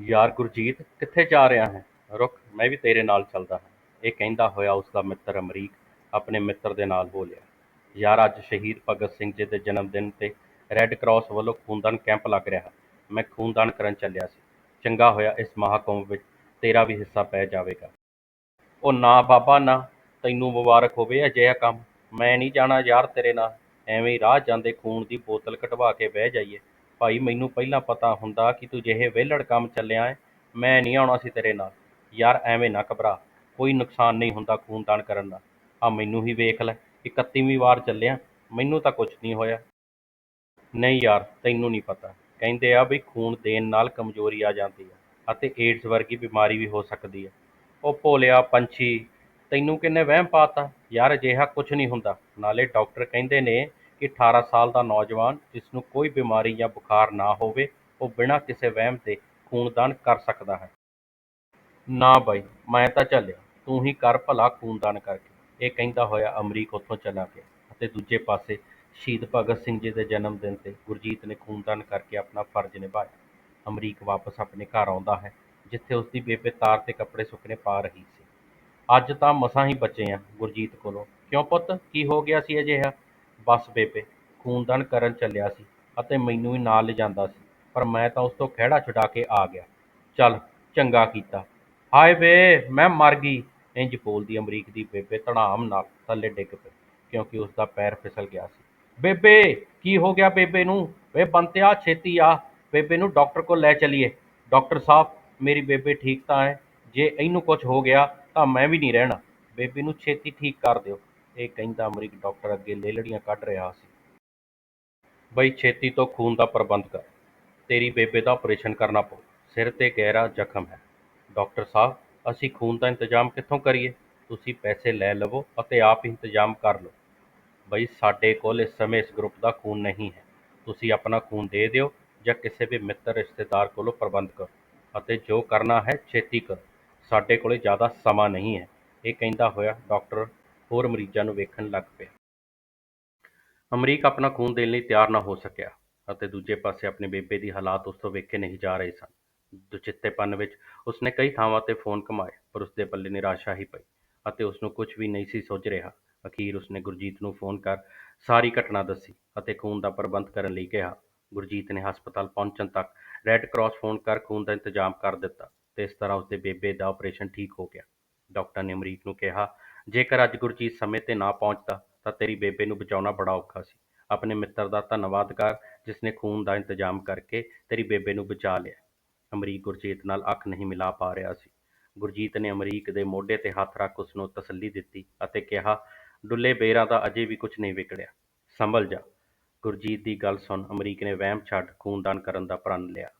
ਯਾਰ ਗੁਰਜੀਤ, ਕਿੱਥੇ ਜਾ ਰਿਹਾ ਹੈ? ਰੁਕ ਮੈਂ ਵੀ ਤੇਰੇ ਨਾਲ ਚੱਲਦਾ ਹਾਂ। ਇਹ ਕਹਿੰਦਾ ਹੋਇਆ ਉਸਦਾ ਮਿੱਤਰ ਅਮਰੀਕ ਆਪਣੇ ਮਿੱਤਰ ਦੇ ਨਾਲ ਬੋਲਿਆ ਯਾਰ, ਅੱਜ ਸ਼ਹੀਦ ਭਗਤ ਸਿੰਘ ਜੀ ਦੇ ਜਨਮ ਦਿਨ ਤੇ ਰੈੱਡ ਕਰਾਸ ਵੱਲੋਂ ਖੂਨਦਾਨ ਕੈਂਪ ਲੱਗ ਰਿਹਾ ਮੈਂ ਖੂਨਦਾਨ ਕਰਨ ਚੱਲਿਆ ਸੀ। ਚੰਗਾ ਹੋਇਆ ਇਸ ਮਹਾਕੁੰਭ ਵਿੱਚ ਤੇਰਾ ਵੀ ਹਿੱਸਾ ਪੈ ਜਾਵੇਗਾ। ਉਹ ਨਾ ਬਾਬਾ, ਨਾ ਤੈਨੂੰ ਮੁਬਾਰਕ ਹੋਵੇ ਅਜਿਹਾ ਕੰਮ। ਮੈਂ ਨਹੀਂ ਜਾਣਾ ਯਾਰ ਤੇਰੇ ਨਾਲ। ਐਵੇਂ ਹੀ ਰਾਹ ਜਾਂਦੇ ਖੂਨ ਦੀ ਬੋਤਲ ਕਢਵਾ ਕੇ ਬਹਿ ਜਾਈਏ। ਭਾਈ, ਮੈਨੂੰ ਪਹਿਲਾਂ ਪਤਾ ਹੁੰਦਾ ਕਿ ਤੂੰ ਜਿਹੇ ਵਿਹਲੜ ਕੰਮ ਚੱਲਿਆ ਹੈ ਮੈਂ ਨਹੀਂ ਆਉਣਾ ਸੀ ਤੇਰੇ ਨਾਲ। ਯਾਰ, ਐਵੇਂ ਨਾ ਘਬਰਾ, ਕੋਈ ਨੁਕਸਾਨ ਨਹੀਂ ਹੁੰਦਾ ਖੂਨਦਾਨ ਕਰਨ ਨਾਲ ਆਹ ਮੈਨੂੰ ਹੀ ਵੇਖ ਲੈ 31ਵੀਂ ਵਾਰ ਚੱਲਿਆ, ਮੈਨੂੰ ਤਾਂ ਕੁਛ ਨਹੀਂ ਹੋਇਆ। ਨਹੀਂ ਯਾਰ, ਤੈਨੂੰ ਨਹੀਂ ਪਤਾ। ਕਹਿੰਦੇ ਆ ਵੀ ਖੂਨ ਦੇਣ ਨਾਲ ਕਮਜ਼ੋਰੀ ਆ ਜਾਂਦੀ ਆ, ਅਤੇ ਏਡਜ਼ ਵਰਗੀ ਬਿਮਾਰੀ ਵੀ ਹੋ ਸਕਦੀ ਹੈ ਉਹ ਭੋਲਿਆ ਪੰਛੀ, ਤੈਨੂੰ ਕਿੰਨੇ ਵਹਿਮ ਪਾ ਤਾ ਯਾਰ, ਅਜਿਹਾ ਕੁਛ ਨਹੀਂ ਹੁੰਦਾ। ਨਾਲੇ ਡਾਕਟਰ ਕਹਿੰਦੇ ਨੇ ਕਿ 18 ਸਾਲ ਦਾ ਨੌਜਵਾਨ ਜਿਸ ਨੂੰ ਕੋਈ ਬਿਮਾਰੀ ਜਾਂ ਬੁਖਾਰ ਨਾ ਹੋਵੇ, ਉਹ ਬਿਨਾਂ ਕਿਸੇ ਵਹਿਮ ਦੇ ਖੂਨਦਾਨ ਕਰ ਸਕਦਾ ਹੈ। ਨਾ ਬਾਈ, ਮੈਂ ਤਾਂ ਝੱਲਿਆ। ਤੂੰ ਹੀ ਕਰ ਭਲਾ ਖੂਨਦਾਨ ਕਰਕੇ। ਇਹ ਕਹਿੰਦਾ ਹੋਇਆ ਅਮਰੀਕ ਉੱਥੋਂ ਚਲਾ ਗਿਆ ਅਤੇ ਦੂਜੇ ਪਾਸੇ ਸ਼ਹੀਦ ਭਗਤ ਸਿੰਘ ਜੀ ਦੇ ਜਨਮ ਦਿਨ ਤੇ ਗੁਰਜੀਤ ਨੇ ਖੂਨਦਾਨ ਕਰਕੇ ਆਪਣਾ ਫਰਜ਼ ਨਿਭਾਇਆ। ਅਮਰੀਕ ਵਾਪਸ ਆਪਣੇ ਘਰ ਆਉਂਦਾ ਹੈ, ਜਿੱਥੇ ਉਸਦੀ ਬੇਬੇ ਤਾਰ ਤੇ ਕੱਪੜੇ ਸੁੱਕਣੇ ਪਾ ਰਹੀ ਸੀ। ਅੱਜ ਤਾਂ ਮਸਾਂ ਹੀ ਬਚੇ ਆ ਗੁਰਜੀਤ ਕੋਲੋਂ। ਕਿਉਂ ਪੁੱਤ? ਕੀ ਹੋ ਗਿਆ ਸੀ ਅਜਿਹਾ? ਬਸ ਬੇਬੇ, ਖੂਨਦਾਨ ਕਰਨ ਚੱਲਿਆ ਸੀ ਅਤੇ ਮੈਨੂੰ ਵੀ ਨਾਲ ਲਿਜਾਂਦਾ ਸੀ, ਪਰ ਮੈਂ ਤਾਂ ਉਸ ਤੋਂ ਖਹਿੜਾ ਛੁਡਾ ਕੇ ਆ ਗਿਆ। ਚੱਲ, ਚੰਗਾ ਕੀਤਾ। ਹਾਏ ਵੇ, ਮੈਂ ਮਰ ਗਈ। ਇੰਜ ਬੋਲਦੀ ਅਮਰੀਕ ਦੀ ਬੇਬੇ ਧੜਾਮ ਨਾਲ ਥੱਲੇ ਡਿੱਗ ਪਈ, ਕਿਉਂਕਿ ਉਸ ਦਾ ਪੈਰ ਫਿਸਲ ਗਿਆ ਸੀ। ਬੇਬੇ, ਕੀ ਹੋ ਗਿਆ ਬੇਬੇ ਨੂੰ? ਵੇ ਬੰਤਿਆ, ਛੇਤੀ ਆ। ਬੇਬੇ ਨੂੰ ਡਾਕਟਰ ਕੋਲ ਲੈ ਚੱਲੀਏ। ਡਾਕਟਰ ਸਾਹਿਬ, ਮੇਰੀ ਬੇਬੇ ਠੀਕ ਤਾਂ ਹੈ। ਜੇ ਇਹਨੂੰ ਕੁਝ ਹੋ ਗਿਆ ਤਾਂ ਮੈਂ ਵੀ ਨਹੀਂ ਰਹਿਣਾ। ਬੇਬੇ ਨੂੰ ਛੇਤੀ ਠੀਕ ਕਰ ਦਿਓ। ਇਹ ਕਹਿੰਦਾ ਅਮਰੀਕ ਡਾਕਟਰ ਅੱਗੇ ਲੇਲੜੀਆਂ ਕੱਢ ਰਿਹਾ ਸੀ। ਬਈ ਛੇਤੀ ਤੋਂ ਖੂਨ ਦਾ ਪ੍ਰਬੰਧ ਕਰ। ਤੇਰੀ ਬੇਬੇ ਦਾ ਆਪਰੇਸ਼ਨ ਕਰਨਾ ਪਊ। ਸਿਰ ਤੇ ਗਹਿਰਾ ਜ਼ਖਮ ਹੈ। ਡਾਕਟਰ ਸਾਹਿਬ, ਅਸੀਂ ਖੂਨ ਦਾ ਇੰਤਜ਼ਾਮ ਕਿੱਥੋਂ ਕਰੀਏ? ਤੁਸੀਂ ਪੈਸੇ ਲੈ ਲਵੋ ਅਤੇ ਆਪ ਹੀ ਇੰਤਜ਼ਾਮ ਕਰ ਲਓ। ਬਈ ਸਾਡੇ ਕੋਲ ਇਸ ਸਮੇਂ ਇਸ ਗਰੁੱਪ ਦਾ ਖੂਨ ਨਹੀਂ ਹੈ। ਤੁਸੀਂ ਆਪਣਾ ਖੂਨ ਦੇ ਦਿਓ ਜਾਂ ਕਿਸੇ ਵੀ ਮਿੱਤਰ ਰਿਸ਼ਤੇਦਾਰ ਕੋਲੋਂ ਪ੍ਰਬੰਧ ਕਰੋ ਅਤੇ ਜੋ ਕਰਨਾ ਹੈ ਛੇਤੀ ਕਰੋ। ਸਾਡੇ ਕੋਲ ਜ਼ਿਆਦਾ ਸਮਾਂ ਨਹੀਂ ਹੈ। ਇਹ ਕਹਿੰਦਾ ਹੋਇਆ ਡਾਕਟਰ ਹੋਰ ਮਰੀਜ਼ਾਂ ਨੂੰ ਵੇਖਣ ਲੱਗ ਪਿਆ। ਅਮਰੀਕ ਆਪਣਾ ਖੂਨ ਦੇਣ ਲਈ ਤਿਆਰ ਨਾ ਹੋ ਸਕਿਆ ਅਤੇ ਦੂਜੇ ਪਾਸੇ ਆਪਣੇ ਬੇਬੇ ਦੀ ਹਾਲਾਤ ਉਸ ਤੋਂ ਵੇਖੇ ਨਹੀਂ ਜਾ ਰਹੇ ਸਨ। ਦੁਚਿੱਤੇਪਨ ਵਿੱਚ ਉਸਨੇ ਕਈ ਥਾਵਾਂ ਤੇ ਫੋਨ ਕਮਾਏ, ਪਰ ਉਸਦੇ ਪੱਲੇ ਨਿਰਾਸ਼ਾ ਹੀ ਪਈ ਅਤੇ ਉਸਨੂੰ ਕੁਝ ਵੀ ਨਹੀਂ ਸੀ ਸੁੱਝ ਰਿਹਾ। ਅਖੀਰ ਉਸਨੇ ਗੁਰਜੀਤ ਨੂੰ ਫੋਨ ਕਰ ਸਾਰੀ ਘਟਨਾ ਦੱਸੀ ਅਤੇ ਖੂਨ ਦਾ ਪ੍ਰਬੰਧ ਕਰਨ ਲਈ ਕਿਹਾ। ਗੁਰਜੀਤ ਨੇ ਹਸਪਤਾਲ ਪਹੁੰਚਣ ਤੱਕ ਰੈੱਡ ਕਰਾਸ ਫੋਨ ਕਰ ਖੂਨ ਦਾ ਇੰਤਜ਼ਾਮ ਕਰ ਦਿੱਤਾ ਤੇ ਇਸ ਤਰ੍ਹਾਂ ਉਸਦੇ ਬੇਬੇ ਦਾ ਆਪਰੇਸ਼ਨ ਠੀਕ ਹੋ ਗਿਆ। ਡਾਕਟਰ ਨੇ ਅਮਰੀਕ ਨੂੰ ਕਿਹਾ ਜੇਕਰ ਅੱਜ ਗੁਰਜੀਤ ਸਮੇਂ ਤੇ ਨਾ ਪਹੁੰਚਦਾ, ਤਾਂ ਤੇਰੀ ਬੇਬੇ ਨੂੰ ਬਚਾਉਣਾ ਬੜਾ ਔਖਾ ਸੀ। ਆਪਣੇ ਮਿੱਤਰ ਦਾ ਧੰਨਵਾਦ ਕਰ, ਜਿਸਨੇ ਖੂਨ ਦਾ ਇੰਤਜ਼ਾਮ ਕਰਕੇ ਤੇਰੀ ਬੇਬੇ ਨੂੰ ਬਚਾ ਲਿਆ। ਅਮਰੀਕ ਗੁਰਜੀਤ ਨਾਲ ਅੱਖ ਨਹੀਂ ਮਿਲਾ ਪਾ ਰਿਹਾ ਸੀ। ਗੁਰਜੀਤ ਨੇ ਅਮਰੀਕ ਦੇ ਮੋਢੇ ਤੇ ਹੱਥ ਰੱਖ ਉਸਨੂੰ ਤਸੱਲੀ ਦਿੱਤੀ ਅਤੇ ਕਿਹਾ, ਡੁੱਲੇ ਬੇਰਾਂ ਦਾ ਅਜੇ ਵੀ ਕੁਝ ਨਹੀਂ ਵਿਗੜਿਆ। ਸੰਭਲ ਜਾ। ਗੁਰਜੀਤ ਦੀ ਗੱਲ ਸੁਣ ਅਮਰੀਕ ਨੇ ਵਹਿਮ ਛੱਡ ਖੂਨਦਾਨ ਕਰਨ ਦਾ ਪ੍ਰਣ ਲਿਆ।